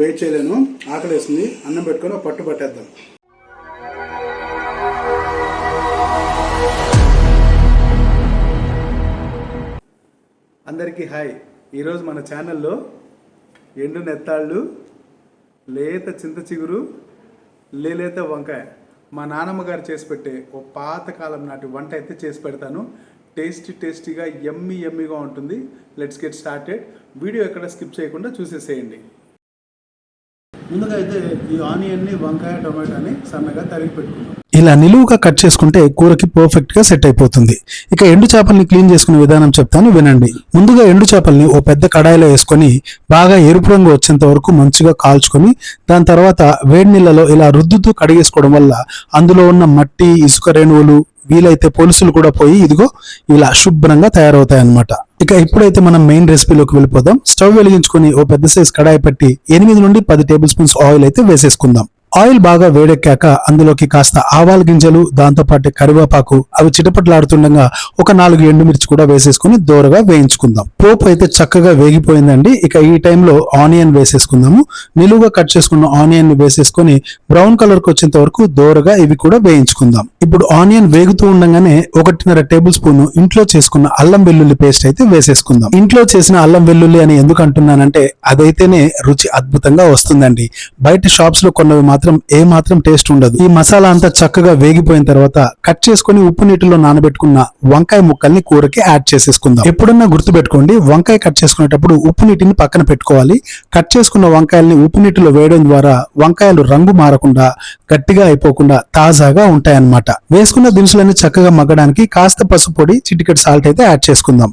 Wait చేయలేను. ఆకలేస్తుంది అన్నం పెట్టుకొని పట్టు పట్టేద్దాం. అందరికీ హాయ్ ఈరోజు మన ఛానల్లో ఎండు నెత్తాళ్ళు లేత చింత చిగురు లేలేత వంకాయ. మా నానమ్మ గారు చేసి పెట్టే ఓ పాతకాలం నాటి వంట అయితే చేసి పెడతాను. టేస్టీ టేస్టీగా ఎమ్మి ఎమ్మిగా ఉంటుంది. లెట్స్ గెట్ స్టార్టెడ్ వీడియో ఎక్కడ స్కిప్ చేయకుండా చూసేసేయండి. ముందుగా అయితే ఈ ఆనియన్ని వంకాయ టొమాటోని సన్నగా తరిగి పెట్టుకుందాం. ఇలా నిలువుగా కట్ చేసుకుంటే కూరకి పర్ఫెక్ట్గా సెట్ అయిపోతుంది. ఇక ఎండు చేపల్ని క్లీన్ చేసుకునే విధానం చెప్తాను వినండి. ముందుగా ఎండు చేపల్ని ఓ పెద్ద కడాయిలో వేసుకొని బాగా ఎరుపు రంగు వచ్చేంత వరకు మంచిగా కాల్చుకొని దాని తర్వాత వేడి నీళ్ళలో ఇలా రుద్దుతూ కడిగేసుకోవడం వల్ల అందులో ఉన్న మట్టి ఇసుక రేణువులు వీలైతే పోలీసులు కూడా పోయి ఇదిగో ఇలా శుభ్రంగా తయారవుతాయి అన్నమాట ఇక ఇప్పుడైతే మనం మెయిన్ రెసిపీలోకి వెళ్ళిపోదాం. స్టవ్ వెలిగించుకొని ఓ పెద్ద సైజ్ కడాయి పెట్టి ఎనిమిది నుండి పది టేబుల్ స్పూన్స్ ఆయిల్ అయితే వేసేసుకుందాం. ఆయిల్ బాగా వేడెక్కాక అందులోకి కాస్త ఆవాల గింజలు దాంతోపాటు కరివేపాకు అవి చిటపట్లాడుతుండగా ఒక నాలుగు ఎండుమిర్చి కూడా వేసేసుకుని దోరగా వేయించుకుందాం. పోపు అయితే చక్కగా వేగిపోయిందండి. ఇక ఈ టైంలో ఆనియన్ వేసేసుకుందాము. నిలువుగా కట్ చేసుకున్న ఆనియన్ని వేసేసుకొని బ్రౌన్ కలర్కి వచ్చేంత వరకు దోరగా ఇవి కూడా వేయించుకుందాం. ఇప్పుడు ఆనియన్ వేగుతూ ఉండగానే ఒకటిన్నర టేబుల్ స్పూన్ ఇంట్లో చేసుకున్న అల్లం వెల్లుల్లి పేస్ట్ అయితే వేసేసుకుందాం. ఇంట్లో చేసిన అల్లం వెల్లుల్లి అని ఎందుకు అంటున్నానంటే అదైతేనే రుచి అద్భుతంగా వస్తుందండి. బయట షాప్స్లో కొన్నవి మాత్రం మాత్రం ఏ మాత్రం టేస్ట్ ఉండదు. ఈ మసాలా అంతా చక్కగా వేగిపోయిన తర్వాత కట్ చేసుకుని ఉప్పు నీటిలో నానబెట్టుకున్న వంకాయ ముక్కల్ని కూరకి యాడ్ చేసేసుకుందాం. ఎప్పుడన్నా గుర్తుపెట్టుకోండి వంకాయ కట్ చేసుకునేటప్పుడు ఉప్పు నీటిని పక్కన పెట్టుకోవాలి. కట్ చేసుకున్న వంకాయల్ని ఉప్పు నీటిలో వేయడం ద్వారా వంకాయలు రంగు మారకుండా గట్టిగా అయిపోకుండా తాజాగా ఉంటాయన్నమాట. వేసుకున్న దినుసులన్నీ చక్కగా మగ్గడానికి కాస్త పసుపొడి చిటికెట్ సాల్ట్ అయితే యాడ్ చేసుకుందాం.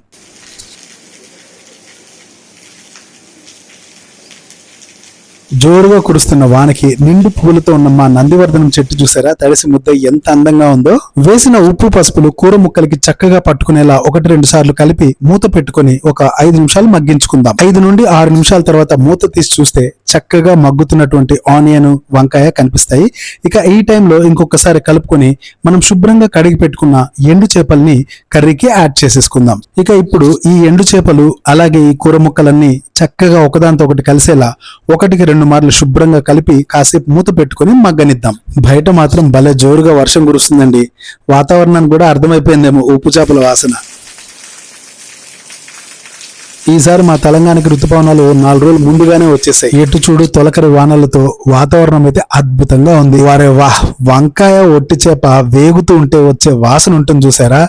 జోరుగా కురుస్తున్న వానకి నిండు పువ్వులతో ఉన్న మా నందివర్ధనం చెట్టు చూసారా? తడిసి ముద్ద ఎంత అందంగా ఉందో. వేసిన ఉప్పు పసుపులు కూర ముక్కలకి చక్కగా పట్టుకునేలా ఒకటి రెండు సార్లు కలిపి మూత పెట్టుకొని ఒక ఐదు నిమిషాలు మగ్గించుకుందాం. ఐదు నుండి ఆరు నిమిషాల తర్వాత మూత తీసి చూస్తే చక్కగా మగ్గుతున్నటువంటి ఆనియన్ వంకాయ కనిపిస్తాయి. ఇక ఈ టైంలో ఇంకొకసారి కలుపుకొని మనం శుభ్రంగా కడిగి పెట్టుకున్న ఎండు చేపల్ని కర్రీకి యాడ్ చేసేసుకుందాం. ఇక ఇప్పుడు ఈ ఎండు చేపలు అలాగే ఈ కూర ముక్కలన్నీ చక్కగా ఒకదాంతో ఒకటి కలిసేలా ఒకటికి రెండు మార్లు శుభ్రంగా కలిపి కాసేపు మూత పెట్టుకొని మగ్గనిద్దాం. బయట మాత్రం భలే జోరుగా వర్షం కురుస్తుందండి. వాతావరణానికి కూడా అర్థమైపోయిందేమో ఉప్పు చేపల వాసన. ఈసారి మా తెలంగాణకి ఋతుపవనాలు నాలుగు రోజులు ముందుగానే వచ్చేసాయి. ఎటు చూడు తొలకరి వానలతో వాతావరణం అయితే అద్భుతంగా ఉంది. వారే వా వంకాయ ఒట్టి చేప వేగుతూ ఉంటే వచ్చే వాసన ఉంటుంది చూసారా?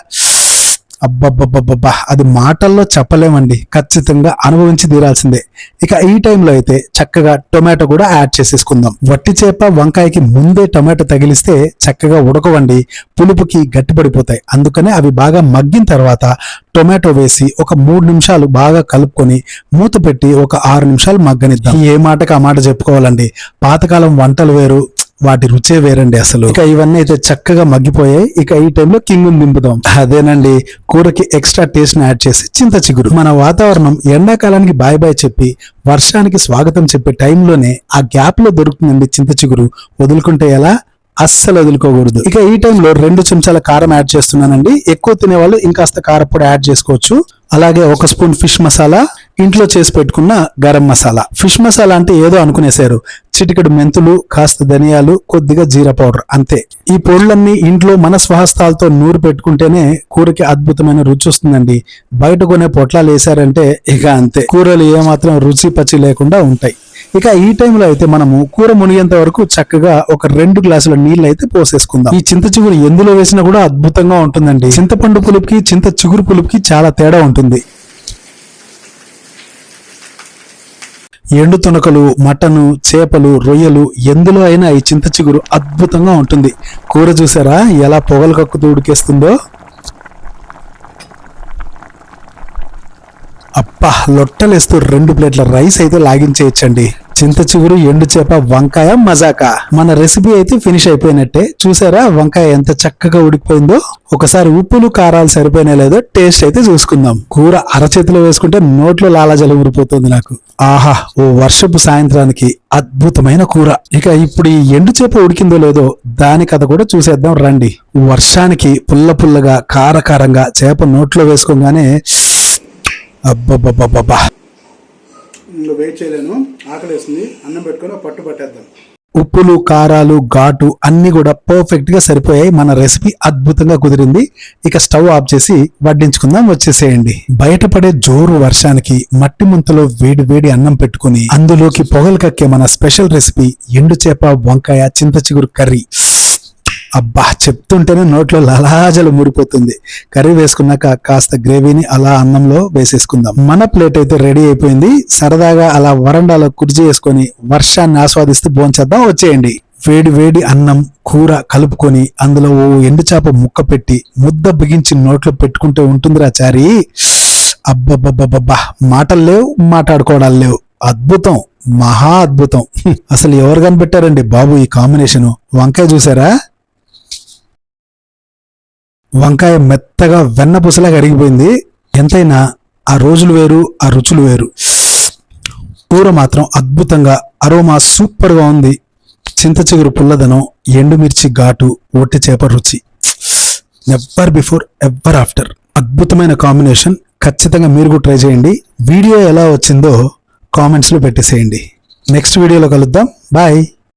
అబ్బబ్బబ్బబ్బా అది మాటల్లో చెప్పలేమండి. ఖచ్చితంగా అనుభవించి తీరాల్సిందే. ఇక ఈ టైంలో అయితే చక్కగా టొమాటో కూడా యాడ్ చేసేసుకుందాం. వట్టి చేప వంకాయకి ముందే టొమాటో తగిలిస్తే చక్కగా ఉడకవండి. పులుపుకి గట్టిపడిపోతాయి. అందుకనే అవి బాగా మగ్గిన తర్వాత టొమాటో వేసి ఒక మూడు నిమిషాలు బాగా కలుపుకొని మూత పెట్టి ఒక ఆరు నిమిషాలు మగ్గనిద్దాం. ఏ మాటకి ఆ మాట చెప్పుకోవాలండి? పాతకాలం వంటలు వేరు వాటి రుచే వేరండి అసలు. ఇక ఇవన్నీ అయితే చక్కగా మగ్గిపోయాయి. ఇక ఈ టైంలో కింగ్ దింపుదాం అదేనండి కూరకి ఎక్స్ట్రా టేస్ట్ని యాడ్ చేసి చింత చిగురు. మన వాతావరణం ఎండాకాలానికి బాయ్ బాయ్ చెప్పి వర్షానికి స్వాగతం చెప్పే టైంలోనే ఆ గ్యాప్లో దొరుకుతుందండి చింత చిగురు. వదులుకుంటే ఎలా? అస్సలు వదులుకోకూడదు. ఇక ఈ టైంలో రెండు చెంచాల కారం యాడ్ చేస్తున్నానండి. ఎక్కువ తినేవాళ్ళు ఇంకాస్త కారపొడి యాడ్ చేసుకోవచ్చు. అలాగే ఒక స్పూన్ ఫిష్ మసాలా ఇంట్లో చేసి పెట్టుకున్న గరం మసాలా. ఫిష్ మసాలా అంటే ఏదో అనుకునేశారు. చిటికెడు మెంతులు కాస్త ధనియాలు కొద్దిగా జీరా పౌడర్ అంతే. ఈ పొడులన్నీ ఇంట్లో మన స్వహస్తాలతో నూరు పెట్టుకుంటేనే కూరకి అద్భుతమైన రుచి వస్తుందండి. బయట కొనే పొట్లాలు వేసారంటే ఇక అంతే. కూరలు ఏమాత్రం రుచి పచ్చి లేకుండా ఉంటాయి. ఇక ఈ టైంలో అయితే మనము కూర మునిగేంత వరకు చక్కగా ఒక రెండు గ్లాసుల నీళ్ళు అయితే పోసేసుకుందాం. ఈ చింత చిగురు ఎందులో వేసినా కూడా అద్భుతంగా ఉంటుందండి. చింతపండు పులుపుకి చింత చిగురు పులుపుకి చాలా తేడా ఉంటుంది. ఎండు తునకలు మటను చేపలు రొయ్యలు ఎందులో అయినా ఈ చింత చిగురు అద్భుతంగా ఉంటుంది. కూర చూసారా? ఎలా పొగలు కక్కుతూ ఉడికేస్తుందో? అప్పా లొట్టలేస్తూ రెండు ప్లేట్ల రైస్ అయితే లాగించేయచ్చండి. చింత చిగురు ఎండు చేప వంకాయ మజాకా. మన రెసిపీ అయితే ఫినిష్ అయిపోయినట్టే. చూసారా వంకాయ ఎంత చక్కగా ఉడికిపోయిందో? ఒకసారి ఉప్పులు కారాలు సరిపోయినా లేదో టేస్ట్ అయితే చూసుకుందాం. కూర అరచేతిలో వేసుకుంటే నోట్లో లాలాజలం ఊరిపోతుంది నాకు. ఆహా ఓ వర్షపు సాయంత్రానికి అద్భుతమైన కూర. ఇక ఇప్పుడు ఈ ఎండు చేప ఉడికిందో లేదో దాని కథ కూడా చూసేద్దాం రండి. వర్షానికి పుల్ల పుల్లగా కారకారంగా చేప నోట్లో వేసుకోగానే అబ్బబ్బబ్బబ్బా ఇందులో వెయిట్ చేయలేను ఆకలి వేస్తుంది అన్నం పెట్టుకొని పట్టు పట్టేద్దాం. ఉప్పులు కారాలు ఘాటు అన్ని కూడా పర్ఫెక్ట్గా సరిపోయాయి. మన రెసిపీ అద్భుతంగా కుదిరింది. ఇక స్టవ్ ఆఫ్ చేసి వడ్డించుకుందాం. వచ్చేసేయండి. బయటపడే జోరు వర్షానికి మట్టి ముంతలో వేడి వేడి అన్నం పెట్టుకుని అందులోకి పొగలు కక్కే మన స్పెషల్ రెసిపీ ఎండు చేప వంకాయ చింత చిగురు కర్రీ. అబ్బా చెప్తుంటేనే నోట్లో లలాజలు ముడిపోతుంది కర్రీ వేసుకున్నాక కాస్త గ్రేవీని అలా అన్నంలో వేసేసుకుందాం. మన ప్లేట్ అయితే రెడీ అయిపోయింది. సరదాగా అలా వరండాలో కుర్జీ వేసుకొని వర్షాన్ని ఆస్వాదిస్తూ భోంచేద్దాం. వచ్చేయండి. వేడి వేడి అన్నం కూర కలుపుకొని అందులో ఓ ఎండు చేప ముక్క పెట్టి ముద్ద బిగించి నోట్లో పెట్టుకుంటే ఉంటుందిరా చారి. అబ్బబ్బబ్బబ్బా మాటలు లేవు మాట్లాడుకోవడాలు లేవు. అద్భుతం మహా అద్భుతం. అసలు ఎవరు కనిపెట్టారండి బాబు ఈ కాంబినేషన్? వంకాయ చూసారా? వంకాయ మెత్తగా వెన్న కరిగిపోయింది ఎంతైనా ఆ రోజులు వేరు ఆ రుచులు వేరు. కూర మాత్రం అద్భుతంగా అరోమా సూపర్గా ఉంది. చింత చిగురు పుల్లదనం ఎండుమిర్చి ఘాటు ఒట్టి చేప రుచి. ఎవ్వర్ బిఫోర్ ఎవర్ ఆఫ్టర్ అద్భుతమైన కాంబినేషన్. ఖచ్చితంగా మీరు కూడా ట్రై చేయండి. వీడియో ఎలా వచ్చిందో కామెంట్స్లో పెట్టేసేయండి. నెక్స్ట్ వీడియోలో కలుద్దాం. బాయ్.